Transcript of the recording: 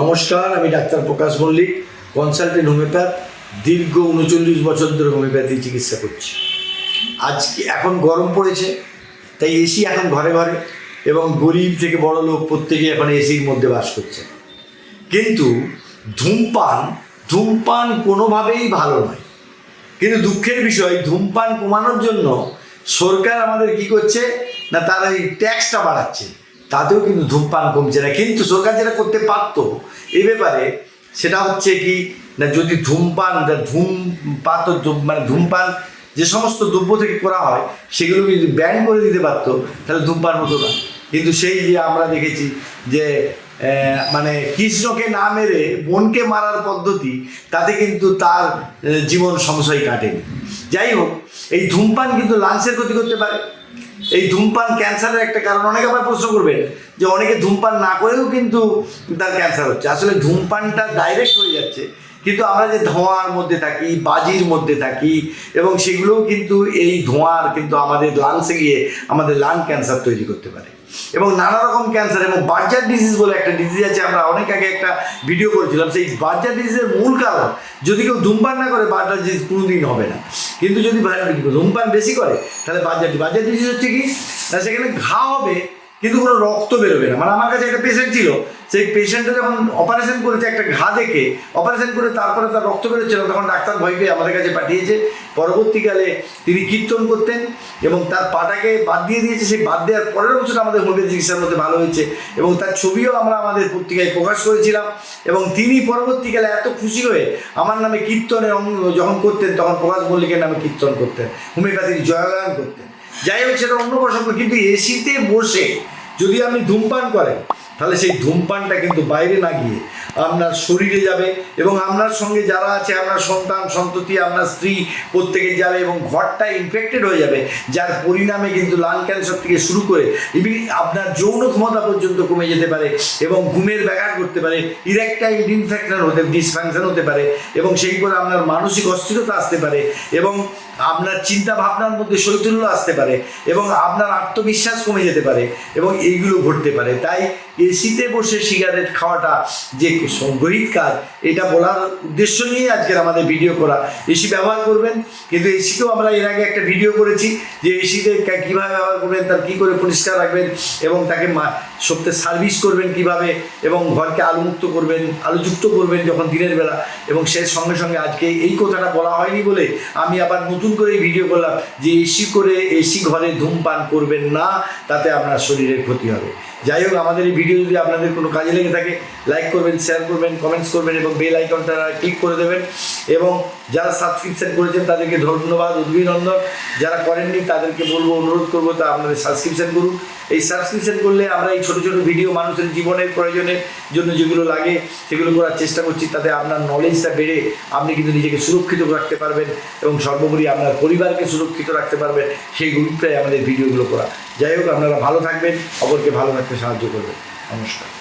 নমস্কার, আমি ডাক্তার প্রকাশ মল্লিক, কনসালটেন্ট হোমিওপ্যাথ, দীর্ঘ উনচল্লিশ বছর ধরে হোমিওপ্যাথি চিকিৎসা করছি। আজকে এখন গরম পড়েছে, তাই এসি এখন ঘরে ঘরে এবং গরিব থেকে বড় লোক প্রত্যেকে এখন এসির মধ্যে বাস করছে। কিন্তু ধূমপান ধূমপান কোনোভাবেই ভালো নয়। কিন্তু দুঃখের বিষয়, ধূমপান কমানোর জন্য সরকার আমাদের কি করছে, না তারা এই ট্যাক্সটা বাড়াচ্ছে। তাতেও কিন্তু ধূমপান কমছে না। কিন্তু সরকার যেটা করতে পারতো এই ব্যাপারে সেটা হচ্ছে কি, না যদি ধূমপান ধূমপাত মানে ধূমপান যে সমস্ত দ্রব্য থেকে করা হয়, সেগুলো যদি ব্যান করে দিতে পারতো তাহলে ধূমপান হতো না। কিন্তু সেই যে আমরা দেখেছি যে মানে কৃষ্ণকে না মেরে বোনকে মারার পদ্ধতি, তাতে কিন্তু তার জীবন সংশয় কাটেনি। যাই হোক, এই ধূমপান কিন্তু লাংসের ক্ষতি করতে পারে। এই ধূমপান ক্যান্সারের একটা কারণ অনেকে আবার প্রশ্ন করবেন যে অনেকে ধূমপান না করেও কিন্তু তার ক্যান্সার হচ্ছে। আসলে ধূমপানটা ডাইরেক্ট হয়ে যাচ্ছে, কিন্তু আমরা যে ধোঁয়ার মধ্যে থাকি, বাজির মধ্যে থাকি, এবং সেগুলোও কিন্তু এই ধোঁয়ার কিন্তু আমাদের লাংসে গিয়ে আমাদের লাং ক্যান্সার তৈরি করতে পারে। এবং নানা রকম ক্যান্সার এবং বার্জার ডিজিজ বলে একটা ডিজিজ আছে, আমরা অনেক আগে একটা ভিডিও করেছিলাম। সেই বার্জার ডিজিজের মূল কারণ, যদি কেউ ধূমপান না করে বার্জার ডিজিজ কোনোদিন হবে না। কিন্তু যদি ধূমপান বেশি করে তাহলে বাজার বাজার ডিজিজ হচ্ছে কি? সেখানে ঘা হবে কিন্তু কোনো রক্ত বেরোবে না। মানে আমার কাছে একটা পেশেন্ট ছিল, সেই পেশেন্টটা যখন অপারেশন করেছে, একটা ঘা দেখে অপারেশন করে তারপরে তার রক্ত বেরোচ্ছিল, তখন ডাক্তার ভয় পেয়ে আমাদের কাছে পাঠিয়েছে। পরবর্তীকালে তিনি কীর্তন করতেন এবং তার পাটাকে বাদ দিয়ে দিয়েছে। সেই বাদ দেওয়ার পরের বছর আমাদের হোমিওপ্যাথি চিকিৎসার মধ্যে ভালো হয়েছে এবং তার ছবিও আমরা আমাদের পত্রিকায় প্রকাশ করেছিলাম এবং তিনি পরবর্তীকালে এত খুশি হয়ে আমার নামে কীর্তনের অঙ্গ যখন করতেন, তখন প্রকাশ মল্লিকের নামে কীর্তন করতেন। হোমিওপ্যাথির জয়গান করতেন। যাই হোক, সেটা অন্য প্রসঙ্গ কিন্তু এসিতে বসে যদি আপনি ধূমপান করেন তাহলে সেই ধূমপানটা কিন্তু বাইরে না গিয়ে আপনার শরীরে যাবে এবং আপনার সঙ্গে যারা আছে, আপনার সন্তান, সন্ততি, আপনার স্ত্রী প্রত্যেকে যাবে এবং ঘরটা ইনফেক্টেড হয়ে যাবে, যার পরিণামে কিন্তু লাং ক্যান্সার থেকে শুরু করে আপনার যৌন ক্ষমতা পর্যন্ত কমে যেতে পারে এবং ঘুমের ব্যাঘাত করতে পারে ইরেকটাইল ইনফেকশন হতে ডিসফাংশন হতে পারে এবং সেই করে আপনার মানসিক অস্থিরতা আসতে পারে এবং আপনার চিন্তা ভাবনার মধ্যে শৈথল্য আসতে পারে এবং আপনার আত্মবিশ্বাস কমে যেতে পারে এবং এইগুলো ঘটতে পারে। তাই এসিতে বসে সিগারেট খাওয়াটা যে গরিব কাজ, এটা বলার উদ্দেশ্য নিয়ে আজকের আমাদের ভিডিও করা। এসি ব্যবহার করবেন, কিন্তু এসিকেও আমরা এর আগে একটা ভিডিও করেছি যে এসিতে কীভাবে ব্যবহার করবেন, তার কী করে পরিষ্কার রাখবেন এবং তাকে সপ্তাহে সার্ভিস করবেন কীভাবে এবং ঘরকে আলুমুক্ত করবেন, আলুযুক্ত করবেন যখন দিনের বেলা। এবং সে সঙ্গে সঙ্গে আজকে এই কথাটা বলা হয়নি বলে আমি আবার নতুন করে ভিডিও করলাম যে এসি করে এসি ঘরে ধূমপান করবেন না, তাতে আপনার শরীরের ক্ষতি হবে। যাই হোক, আমাদের এই ভিডিও যদি আপনাদের কোনো কাজে লেগে থাকে লাইক করবেন শেয়ার করবেন কমেন্টস করবেন এবং বেল আইকনটা ক্লিক করে দেবেন এবং যারা সাবস্ক্রিপশন করেছেন তাদেরকে ধন্যবাদ, অভিনন্দন। যারা করেননি তাদেরকে বলব, অনুরোধ করব তা আপনাদের সাবস্ক্রিপশন করুন। এই সাবস্ক্রিপশন করলে আমরা এই ছোটো ছোটো ভিডিও মানুষের জীবনের প্রয়োজনের জন্য যেগুলো লাগে সেগুলো করার চেষ্টা করছি, তাতে আপনার নলেজটা বেড়ে আপনি কিন্তু নিজেকে সুরক্ষিত রাখতে পারবেন এবং সর্বোপরি আপনার পরিবারকে সুরক্ষিত রাখতে পারবেন সেই গুরুত্বে আমাদের ভিডিওগুলো করা। যাই হোক, আপনারা ভালো থাকবেন, অপরকে ভালো রাখতে সাহায্য করবেন। নমস্কার।